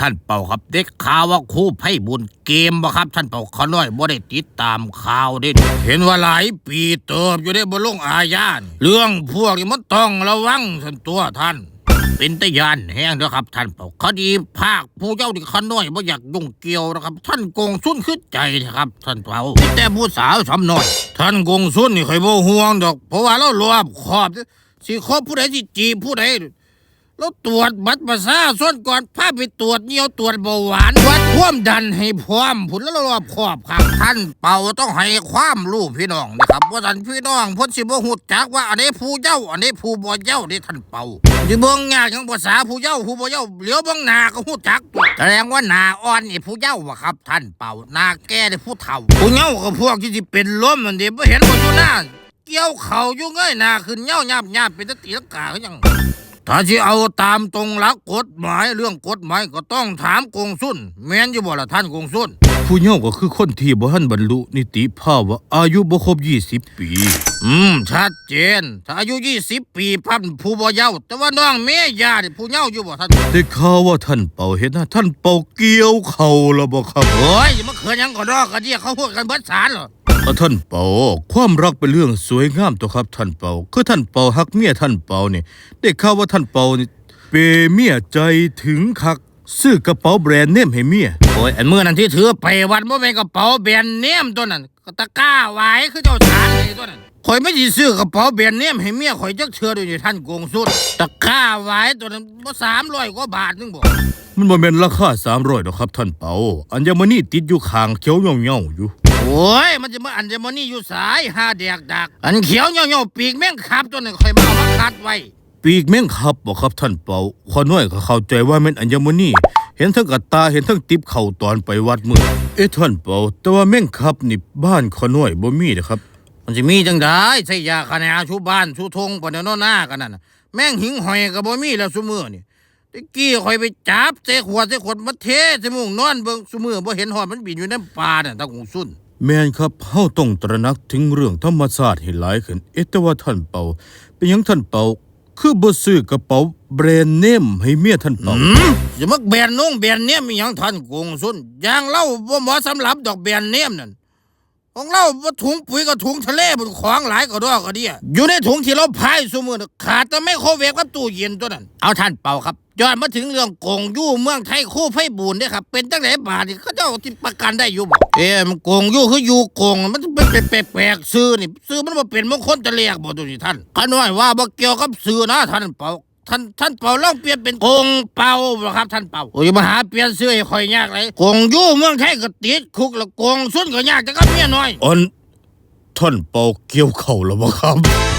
ท่านเป่าครับเด็กข่าวว่าครู่ไพ่บุญเกมบ่ครับ ท่านเป่าขอน้อยบ่ได้ติดตามข่าวเด้เห็นว่าหลายปีเติบอยู่ได้บ่ลงอาญาเรื่องพวกนี้มันต้องระวังสันตัวท่าน เป็นตะยานแห้งเด้อครับ ท่านเป่าคดีภาคผู้เจ้าที่ขน้อยบ่อยากยุ่งเกี่ยวนะครับ ท่านกงสุนขึ้นใจนะครับ ท่านเป่าแต่ผู้สาวสำน้อย ท่านกงสุนนี่ใครบ่ห่วงดอก เพราะว่าเรารอบขอบสิคบผู้ใดสิจีบผู้ใด แล้วตรวจบัตรประชาชนก่อนพาไปตรวจเยี่ยวตรวจเบาหวานวัดความดันให้พร้อมผลแล้วรอบขอบครับท่านเป่าต้องให้ความรู้พี่น้องนะครับว่าท่านพี่น้องพ้นสิบ่ฮู้จักว่าอันนี้ผู้เจ้า อันนี้ผู้บ่เจ้านี่ท่านเป่าสิเบิ่งยากจังภาษาผู้เจ้าผู้บ่เจ้าเหลียวเบิ่งหนาก็ฮู้จักแสดงว่าหนาอ่อนนี่ผู้เจ้าวะครับ ท่านเป่าหนาแก่นี่ผู้เฒ่าผู้เฒ่าก็พวกที่สิเป็นล้มนั่นเด้บ่เห็นบ่อยู่หน้าเกี่ยวเข่าอยู่เงยหนาขึ้นเหย้ายับยับเป็นตะตีลังกาเขายัง ถ้าที่เอาตามตรงหลักกฎหมายเรื่องกฎหมายก็ต้องถามกงสุนแม่นอยู่บ่ล่ะท่านกงสุนผู้เฒ่าก็คือคนที่บ่ทันบรรลุนิติภาวะอายุบ่ครบ20 ปี อืมชัดเจน ถ้าอายุ 20 ปีพันผู้บ่เยาว์แต่ว่าน้องเมียยานี่ผู้เยาว์อยู่บ่ท่านได้ข่าวว่าท่านเป่าเฮ็ดนะท่านเป่าเกี่ยวเข่าแล้วบ่ครับโอ้ยอย่ามาเขินหยังก็ดอกกันเดียเขาพูดกันเบิดสารเหรอ ถ้าท่านเป่าความรักเป็นเรื่องสวยงามตัวครับท่านเป่าคือท่านเป่าฮักเมียท่านเป่านี่ได้ข่าวว่าท่านเป่านี่เปย์เมียใจถึงคักซื้อกระเป๋าแบรนด์เนมให้เมียโอ้ยอันมื้อนั้นที่ถือไปวัดบ่แม่นกระเป๋าแบรนด์เนมตัวนั้นก็ตะกร้าไว้คือเจ้าสารนี่ตัวนั้นข่อยไม่สิซื้อกระเป๋าแบรนด์เนมให้เมียข่อยจักเทื่อเด้วยนี่ท่านกงสุนตะกร้าไว้ตัวนั้นบ่300กว่าบาทนึงบ่มันบ่แม่นราคา300ดอกครับท่านเป่าอัญมณีติดอยู่ข้างเขียวเหี่ยวๆอยู่ โอ้ย มันจะมาอันเดมอนี่อยู่สายหาแดกดัก อันเขียวเหี่ยวๆปีกแม่งขับตัวนึงค่อยมาเอามาคัดไว้ ปีกแม่งครับบ่ครับท่านเป่าขอน้อยก็เข้าใจว่าแม่นอัญมณีเห็นทั้งกับตาเห็นทั้งติบเข่าตอนไปวัดมือเอ๊ะท่านเป่าแต่ว่าแม่งครับนี่บ้านขอน้อยบ่มีนะครับ มันจะมีจังได้ใส่ยาคานาชูบ้านชูทงปนเนโนหน้ากันนั่นน่ะแม่งหิงหอยกับบ่มีแล้วซุมือนี่ตะกี้ข่อยไปจับเสขวดเสขวดมาเทใส่มุงนอนเบิ่งซุมือบ่เห็นหอดมันบินอยู่ในป่าน่ะตะกงสุน แม่นครับเฮาต้องตระหนักถึงเรื่องธรรมชาติให้หลายขึ้นเอ๊ะแต่ว่าท่านเปาเป็นหยังท่านเปาคือบ่ซื้อกระเป๋าแบรนด์เนมให้เมียท่านเปาอืมอย่ามาแบนนุ่งแบนเนี่ยมีหยังท่านกงสุนอย่างเล่าบ่เหมาะสำหรับดอกแบนเนี่ยมนั่นของเราว่าถุงปุ๋ยกับถุงทะเลบนของหลายก็ดอกก็เดียอยู่ในถุงที่เราพายสมือน่ะขาดแต่ไม่โครเวฟกับตู้เย็นตัวนั้นเอาท่านเป่าครับ ย้อนมาถึงเรื่องกงยู่เมืองไทยคู่ไฟบูนเนี่ยครับเป็นตั้งแต่บาทนี่เขาเจ้าที่ประกันได้อยู่บ่เอ๊ะมันกงยู่คืออยู่กงมันเป็นแปลกๆซื้อนี่ซื้อมันมาเป็นมงคลจะเรียกบ่ตัวนี้ท่านข้าน้อยว่าบ่เกี่ยวกับซื้อนะท่านเป่าท่านท่านเป่าลองเปลี่ยนเป็นกงเป่าบ่ครับท่านเป่าโอ้ยมาหาเปลี่ยนซื้อให้ข่อยยากเลยกงยู่เมืองไทยก็ติดคุกแล้วกงสุนก็ยากแต่ก็เมียน้อยอันท่านเปาเกี่ยวเข่าแล้วบ่ครับ